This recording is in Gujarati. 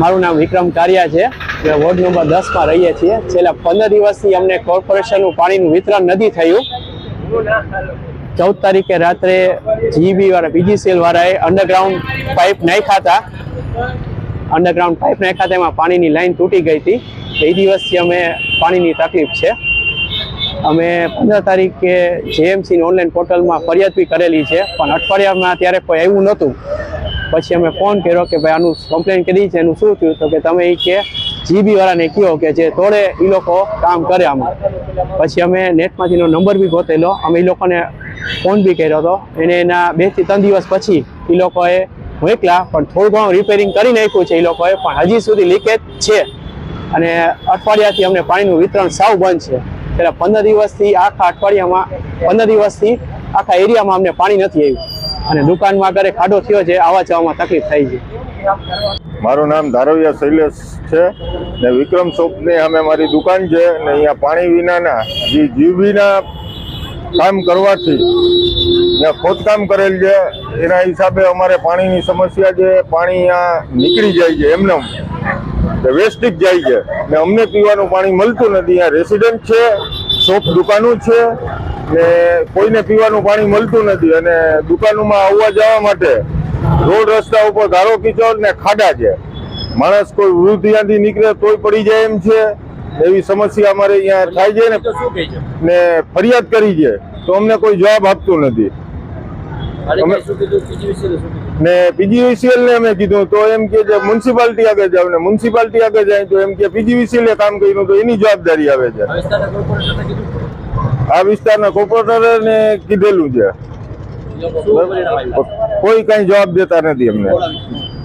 મારું નામ વિક્રમ કારિયા છે. અમે વોર્ડ નંબર દસમાં રહીએ છીએ. છેલ્લા પંદર દિવસથી અમને કોર્પોરેશનનું પાણીનું વિતરણ નથી થયું. ચૌદ તારીખે રાત્રે જીબી વાળા પીજીસીએલ વાળાએ અંડરગ્રાઉન્ડ પાઇપ નાખ્યા હતા. અંડરગ્રાઉન્ડ પાઇપ નાખ્યા હતા, એમાં પાણીની લાઈન તૂટી ગઈ હતી. એ દિવસથી અમે પાણીની તકલીફ છે. અમે પંદર તારીખે જેએમસીની ઓનલાઈન પોર્ટલમાં ફરિયાદ બી કરેલી છે. પણ અઠવાડિયામાં ત્યારે કોઈ આવ્યું નહોતું. પછી અમે ફોન કર્યો કે ભાઈ આનું કમ્પ્લેન કરી છે, એનું શું થયું? તો કે તમે એ કે જીબી વાળાને કહો કે જે તોડે એ લોકો કામ કરે આમાં. પછી અમે નેટમાંથીનો નંબર બી ગોતેલો. અમે એ લોકોને ફોન બી કર્યો હતો. એને એના બેથી ત્રણ દિવસ પછી એ લોકોએ મોકલા પણ થોડું ઘણું રિપેરિંગ કરી નાખ્યું છે એ લોકોએ, પણ હજી સુધી લીકેજ છે. અને અઠવાડિયાથી અમને પાણીનું વિતરણ સાવ બંધ છે. એટલે પંદર દિવસથી આખા અઠવાડિયામાં, પંદર દિવસથી આખા એરિયામાં અમને પાણી નથી આવ્યું. અને દુકાનમાં આગળ ખાડો થયો છે, આવા જવામાં તકલીફ થઈ છે. મારું નામ ધારવિયા શૈલેષ છે ને વિક્રમ શોપની અમે મારી દુકાન છે ને અહીંયા પાણી વિનાના, જે જીવ વિના કામ કરવાથી ત્યાં ખોદકામ કરેલ છે, એના હિસાબે અમારે પાણીની સમસ્યા છે, પાણી અહીંયા નીકળી જાય છે એમને વેસ્ટિક જાય છે. ને અમને પીવાનું પાણી મળતું નથી, અહીંયા રેસિડન્ટ છે શોપ દુકાનો છે ને કોઈને પીવાનું પાણી મળતું નથી અને દુકાનોમાં આવવા જવા માટે રોડ રસ્તા ઉપર ગારો કિચડ ને ખાડા છે. માણસ કોઈ વૃદ્ધ ત્યાંથી નીકળે તોય પડી જાય એમ છે. એવી સમસ્યા અમારે અહીંયા થાય છે ને ને ફરિયાદ કરી છે. તો અમને કોઈ જવાબ આપતું નથી. ને પીજીવીસીએલ ને અમે કીધું તો એમ કે જે મ્યુનિસિપાલિટી આગળ જાવ ને મ્યુનિસિપાલિટી આગળ જાય તો એમ કે પીજીવીસીએલ કામ કર્યું તો એની જવાબદારી આવે છે. આ વિસ્તારના કોર્પોરેટરે ને કીધેલું છે? કોઈ કઈ જવાબ દેતા નથી અમને.